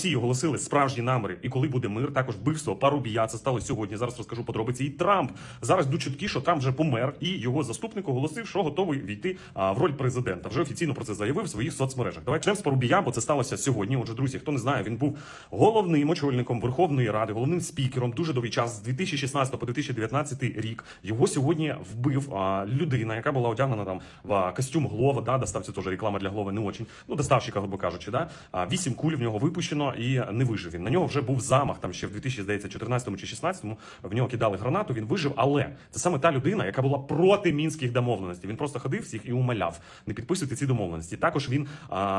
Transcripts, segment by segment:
Всі оголосили справжні наміри, і коли буде мир, також вбивство Парубія. Це стало сьогодні. Зараз розкажу подробиці. І Трамп зараз йдуть чутки, що Трамп вже помер, і його заступник оголосив, що готовий війти в роль президента. Вже офіційно про це заявив в своїх соцмережах. Давайте почнемо з Парубія, бо це сталося сьогодні. Отже, друзі, хто не знає, він був головним очільником Верховної Ради, головним спікером дуже довгий час з 2016 по 2019 рік. Його сьогодні вбив людина, яка була одягнена там в костюм Глова. Да, достався теж реклама для Глови не очень. Ну, доставщика, грубо кажучи, да. Вісім куль в нього випущено і не вижив він. На нього вже був замах там ще в 2014 чи 16 В нього кидали гранату. Він вижив, але це саме та людина, яка була проти мінських домовленостей. Він просто ходив всіх і умоляв не підписуйте ці домовленості. Також він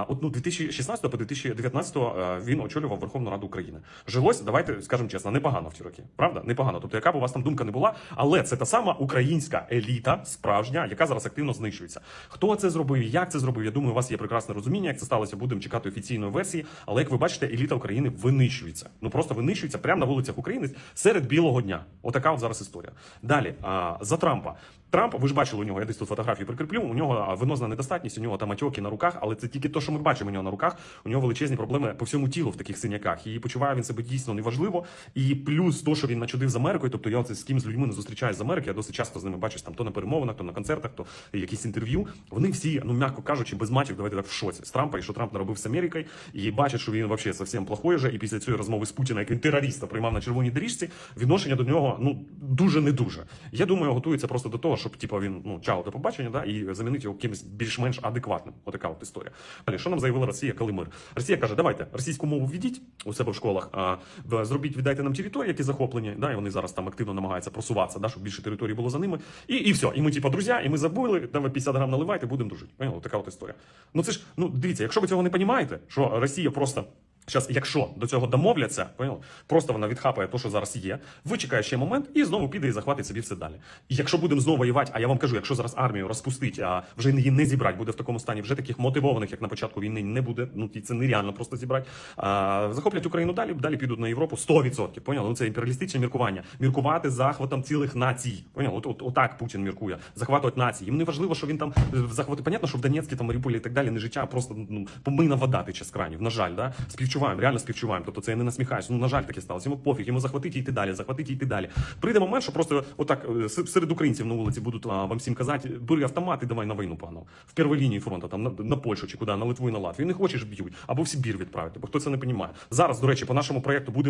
от ну 2016 по 2019 а, він очолював Верховну Раду України. Жилось, давайте скажемо чесно, непогано в ті роки. Правда, непогано. Тобто, яка б у вас там думка не була, але це та сама українська еліта, справжня, яка зараз активно знищується. Хто це зробив, як це зробив? Я думаю, у вас є прекрасне розуміння, як це сталося. Будемо чекати офіційної версії. Але як ви бачите, еліта України винищується. Ну просто винищується прямо на вулицях України серед білого дня. Отака от зараз історія. Далі за Трампа. Трамп, ви ж бачили у нього, я десь тут фотографії прикріплю. У нього венозна недостатність, у нього там отеки на руках, але це тільки те, що ми бачимо у нього на руках. У нього величезні проблеми по всьому тілу в таких синяках. І почуває він себе дійсно неважливо. І плюс то, що він начудив з Америкою. Тобто я оце з ким з людьми не зустрічаюсь з Америки. Я досить часто з ними бачусь там то на перемовинах, то на концертах, то якісь інтерв'ю. Вони всі, ну м'яко кажучи, без матів, давайте так в шоці з Трампа і що Трамп наробив з Америкою, і бачать, що він взагалі зовсім плохой же. І після цієї розмови з Путіна, як він терориста приймав на червоній доріжці, відношення до нього ну дуже не дуже. Я думаю, готується просто до того, щоб типу, він ну чао до побачення, да і замінити його кимось більш-менш адекватним. Отака от історія. Далі, що нам заявила Росія, коли мир? Росія каже, давайте російську мову введіть у себе в школах, а зробіть, віддайте нам території, які захоплені. Да, і вони зараз там активно намагаються просуватися, да, щоб більше території було за ними. І, і все. І ми, типа, друзі, і ми забули, давай 50 грам наливайте, будемо дружити. Поняли? Така от історія. Ну це ж, ну дивіться, якщо ви цього не розумієте, що Росія просто. Зараз, якщо до цього домовляться, поняли? просто вона відхапає те, що зараз є, вичекає ще момент і знову піде і захватить собі все далі. І якщо будемо знову воювати, а я вам кажу, якщо зараз армію розпустить, а вже її не зібрати, буде в такому стані, вже таких мотивованих, як на початку війни, не буде. Ну це нереально просто зібрати. А, захоплять Україну далі, далі підуть на Європу 100%. Поняли? Ну це імперіалістичне міркування. Міркувати захватом цілих націй. Поняли? От, от, отак Путін міркує. Захватувати нації. Їм не важливо, що він там захватить. Понятно, що в Донецьку, там Маріуполі і так далі не життя, а просто ну помийна вода тече з кранів. На жаль, да? Співчуваємо, реально співчуваємо. Тобто це я не насміхаюся. Ну на жаль, таке сталося. Йому пофіг, йому захватить і йти далі, захватить і йти далі. Прийде момент, що просто отак е, серед українців на вулиці будуть а, вам всім казати, бери автомат і давай на війну погнав. В первій лінії фронту, там на, на Польщу чи куди, на Литву і на Латвію. Не хочеш б'ють, або в Сибір відправити, бо хто це не розуміє. Зараз, до речі, по нашому проєкту будемо.